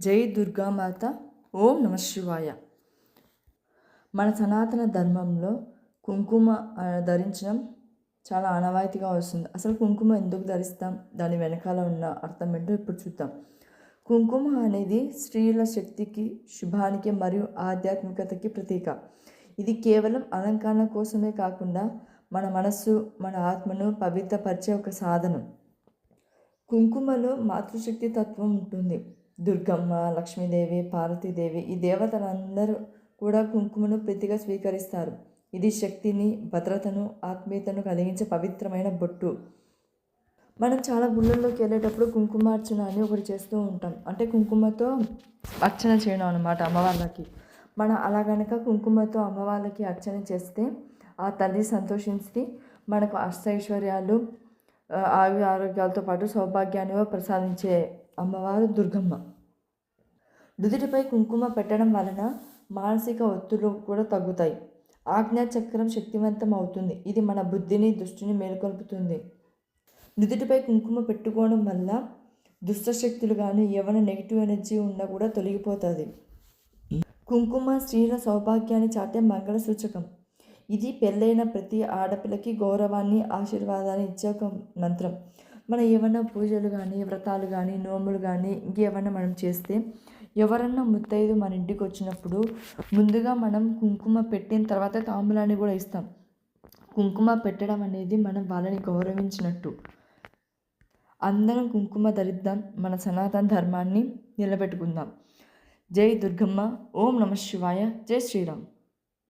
జై దుర్గామాత ఓం నమ శివాయ. మన సనాతన ధర్మంలో కుంకుమ ధరించడం చాలా ఆనవాయితీగా వస్తుంది. అసలు కుంకుమ ఎందుకు ధరిస్తాం? దాని వెనకాల ఉన్న అర్థం ఏంటో ఇప్పుడు చూద్దాం. కుంకుమ అనేది స్త్రీల శక్తికి శుభానికి మరియు ఆధ్యాత్మికతకి ప్రతీక. ఇది కేవలం అలంకరణ కోసమే కాకుండా మన మనస్సు మన ఆత్మను పవిత్రపరిచే ఒక సాధనం. కుంకుమలో మాతృశక్తి తత్వం ఉంటుంది. దుర్గమ్మ లక్ష్మీదేవి పార్వతీదేవి ఈ దేవతలందరూ కూడా కుంకుమను ప్రతిగా స్వీకరిస్తారు. ఇది శక్తిని భద్రతను ఆత్మీయతను కలిగించే పవిత్రమైన బొట్టు. మనం చాలా గుళ్ళల్లోకి వెళ్ళేటప్పుడు కుంకుమార్చన అని ఒకటి చేస్తూ ఉంటాం. అంటే కుంకుమతో అర్చన చేయడం అనమాట అమ్మవార్లకి మనం అలా కనుక కుంకుమతో అమ్మవార్లకి అర్చన చేస్తే ఆ తల్లి సంతోషించి మనకు అష్టైశ్వర్యాలు ఆయు ఆరోగ్యాలతో పాటు సౌభాగ్యాన్ని ప్రసాదించే అమ్మవారు దుర్గమ్మ. నుదుటిపై కుంకుమ పెట్టడం వలన మానసిక ఒత్తిళ్ళు కూడా తగ్గుతాయి. ఆజ్ఞా చక్రం శక్తివంతం అవుతుంది. ఇది మన బుద్ధిని దృష్టిని మేలుకొల్పుతుంది. నుదుటిపై కుంకుమ పెట్టుకోవడం వల్ల దుష్టశక్తులు కానీ ఏమైనా నెగిటివ్ ఎనర్జీ ఉన్నా కూడా తొలగిపోతుంది. కుంకుమ స్త్రీల సౌభాగ్యాన్ని చాటే మంగళ సూచకం. ఇది పెళ్ళైన ప్రతి ఆడపిల్లకి గౌరవాన్ని ఆశీర్వాదాన్ని ఇచ్చే ఒక మంత్రం. మనం ఏమన్నా పూజలు కానీ వ్రతాలు కానీ నోములు కానీ ఇంకేమన్నా మనం చేస్తే ఎవరన్నా ముత్తైదు మన ఇంటికి వచ్చినప్పుడు ముందుగా మనం కుంకుమ పెట్టిన తర్వాత తాంబూలాన్ని కూడా ఇస్తాం. కుంకుమ పెట్టడం అనేది మనం వాళ్ళని గౌరవించినట్టు. అందరం కుంకుమ ధరిద్దాం మన సనాతన ధర్మాన్ని నిలబెట్టుకుందాం. జై దుర్గమ్మ ఓం నమ శివాయ జై శ్రీరామ్.